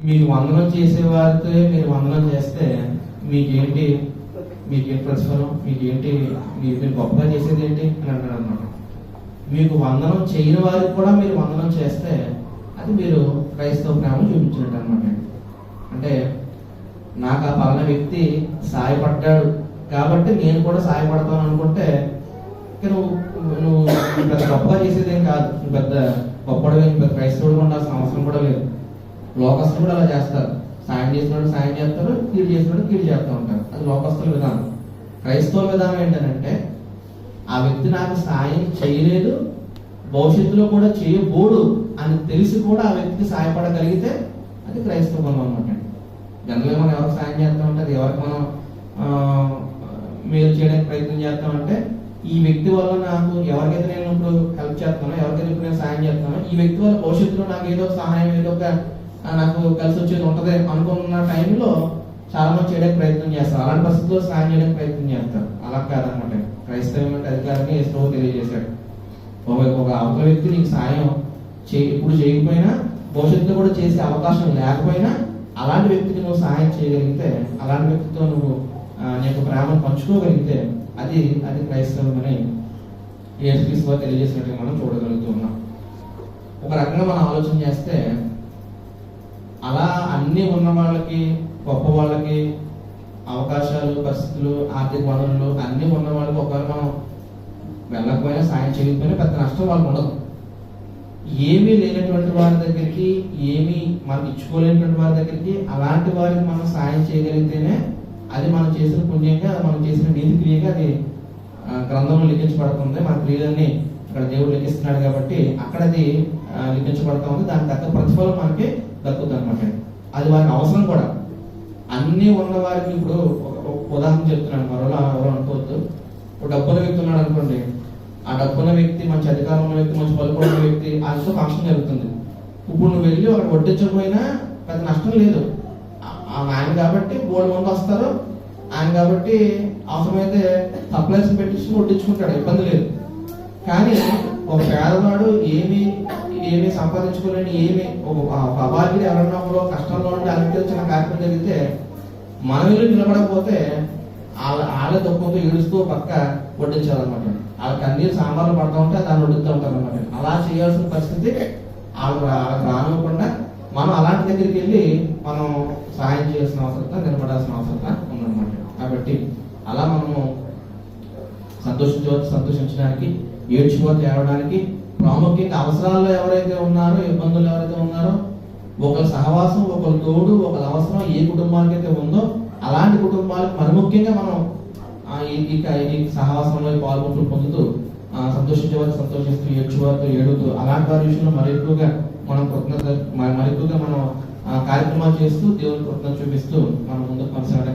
మీకు వందనం చేసే వారితో మీరు వందనం చేస్తే మీకేంటి? మీకేంటి ప్రతిఫలం? మీకేంటి? మీరు మీరు గొప్పగా చేసేది ఏంటి? అని అంటారు అన్నమాట. మీకు వందనం చేయని వారికి కూడా మీరు వందనం చేస్తే అది మీరు క్రైస్తవ ప్రేమ చూపించినట్టు అనమాట అంటే నాకు ఆ పలానా వ్యక్తి సాయపడ్డాడు కాబట్టి నేను కూడా సాయపడతాను అనుకుంటే నువ్వు నువ్వు పెద్ద గొప్పగా చేసేది ఏం కాదు పెద్ద గొప్పగా పెద్ద క్రైస్తవుడు ఉండాల్సిన అవసరం కూడా లేదు. లోకస్తులు కూడా అలా చేస్తారు. సాయం చేసినప్పుడు సాయం చేస్తారు కీడు చేసినప్పుడు కీడు చేస్తూ ఉంటారు. అది లోకస్తుల విధానం. క్రైస్తవ విధానం ఏంటంటే ఆ వ్యక్తి నాకు సాయం చేయలేదు భవిష్యత్తులో కూడా చేయబోడు అని తెలిసి కూడా ఆ వ్యక్తికి సహాయపడగలిగితే అది క్రైస్తవ బంధం అనమాట జనరల్గా మనం ఎవరికి సాయం చేస్తామంటే అది ఎవరికి మనం మేలు చేయడానికి ప్రయత్నం చేస్తామంటే ఈ వ్యక్తి వల్ల నాకు ఎవరికైతే నేను ఇప్పుడు హెల్ప్ చేస్తానో ఎవరికైతే ఇప్పుడు నేను సాయం చేస్తానో ఈ వ్యక్తి వల్ల భవిష్యత్తులో నాకు ఏదో ఒక సహాయం ఏదో ఒక నాకు కలిసి వచ్చేది ఉంటది అనుకున్న టైంలో చాలా మంది చేయడానికి ప్రయత్నం చేస్తారు. అలాంటి పరిస్థితుల్లో సాయం చేయడానికి ప్రయత్నం చేస్తారు. అలా కాదనమాట. క్రైస్తవం అంటే అధికారంగా ఏసుకో తెలియజేశాడు. ఒక ఒక అవతల వ్యక్తి నీకు సాయం చే ఇప్పుడు చేయకపోయినా భవిష్యత్తులో కూడా చేసే అవకాశం లేకపోయినా అలాంటి వ్యక్తికి నువ్వు సహాయం చేయగలిగితే అలాంటి వ్యక్తితో నువ్వు నీ యొక్క ప్రేమను పంచుకోగలిగితే అది అది క్రైస్తవం అని ఏసుక్రీస్తు తెలియజేసినట్టుగా మనం చూడగలుగుతున్నాం. ఒక రకంగా మనం ఆలోచన చేస్తే అలా అన్ని ఉన్న వాళ్ళకి గొప్ప వాళ్ళకి అవకాశాలు పరిస్థితులు ఆర్థిక వనరులు అన్ని ఉన్న వాళ్ళకి ఒకవేళ మనం వెళ్ళకపోయినా సాయం చేయకపోయినా పెద్ద నష్టం వాళ్ళకి ఉండదు. ఏమీ లేనటువంటి వారి దగ్గరికి ఏమీ మనం ఇచ్చుకోలేనటువంటి వారి దగ్గరికి అలాంటి వారికి మనం సాయం చేయగలిగితేనే అది మనం చేసిన పుణ్యంగా మనం చేసిన నీతి క్రియగా అది గ్రంథంలో లిఖించబడుతుంది. మన క్రియలన్నీ అక్కడ దేవుడు లెక్కిస్తున్నాడు కాబట్టి అక్కడ అది ఆ, లిఖించబడతా ఉంది. దాని తగ్గ ప్రతిఫలం మనకి దక్కుతుంది అనమాట అది వారికి అవసరం కూడా. అన్ని ఉన్న వారికి ఇప్పుడు ఉదాహరణ చెప్తున్నాను. మరోలా ఎవరు అనుకోవద్దు. ఒక డబ్బున్న వ్యక్తి ఉన్నాడు అనుకోండి. ఆ డబ్బున్న వ్యక్తి మంచి అధికారం ఉన్న వ్యక్తి మంచి పలుకున్న వ్యక్తి ఆయనతో ఫంక్షన్ జరుగుతుంది. ఇప్పుడు నువ్వు వెళ్ళి అక్కడ వడ్డించకపోయినా పెద్ద నష్టం లేదు. ఆయన కాబట్టి బోర్డు మంది వస్తారు. ఆయన కాబట్టి అవసరమైతే సప్లైస్ పెట్టించుకుని వడ్డించుకుంటాడు. ఇబ్బంది లేదు. కానీ ఒక పేదవాడు ఏమి ఏమీ సంపాదించుకోలేని ఏమి ఒక ఒక అభాగ్యుడు కష్టంలో ఉండి అలాంటి చిన్న కార్యక్రమం జరిగితే మనం ఇల్లు నిలబడకపోతే వాళ్ళ వాళ్ళ దుఃఖంతో ఏడుస్తూ పక్క వడ్డించాలన్నమాట వాళ్ళ కన్నీరు సాంబార్లు పడతా ఉంటే దాన్ని వడ్డుతూ ఉంటారనమాట అలా చేయాల్సిన పరిస్థితి వాళ్ళు వాళ్ళకి రానివ్వకుండా మనం అలాంటి దగ్గరికి వెళ్ళి మనం సహాయం చేయాల్సిన అవసరం నిలబడాల్సిన అవసరం ఉందన్నమాట. కాబట్టి అలా మనము సంతోషించవచ్చు సంతోషించడానికి ఏడ్చుకోవచ్చు ఏడవడానికి ప్రాముఖ్యంగా అవసరాల్లో ఎవరైతే ఉన్నారో ఇబ్బందులు ఎవరైతే ఉన్నారో ఒకరి సహవాసం ఒకరి తోడు ఒకరి అవసరం ఏ కుటుంబానికి అయితే ఉందో అలాంటి కుటుంబాలకు మరి ముఖ్యంగా మనం ఈ సహవాసంలో పాల్గొంటూ పొందుతూ ఆ, సంతోషించేవారు సంతోషిస్తూ ఏడ్చేవారితో ఏడుతూ అలాంటి వారి విషయంలో మరి ఎక్కువగా మనం కృతజ్ఞత మరి ఎక్కువగా మనం కార్యక్రమాలు చేస్తూ దేవుని కృతజ్ఞత చూపిస్తూ మనం ముందుకు కొనసాగడం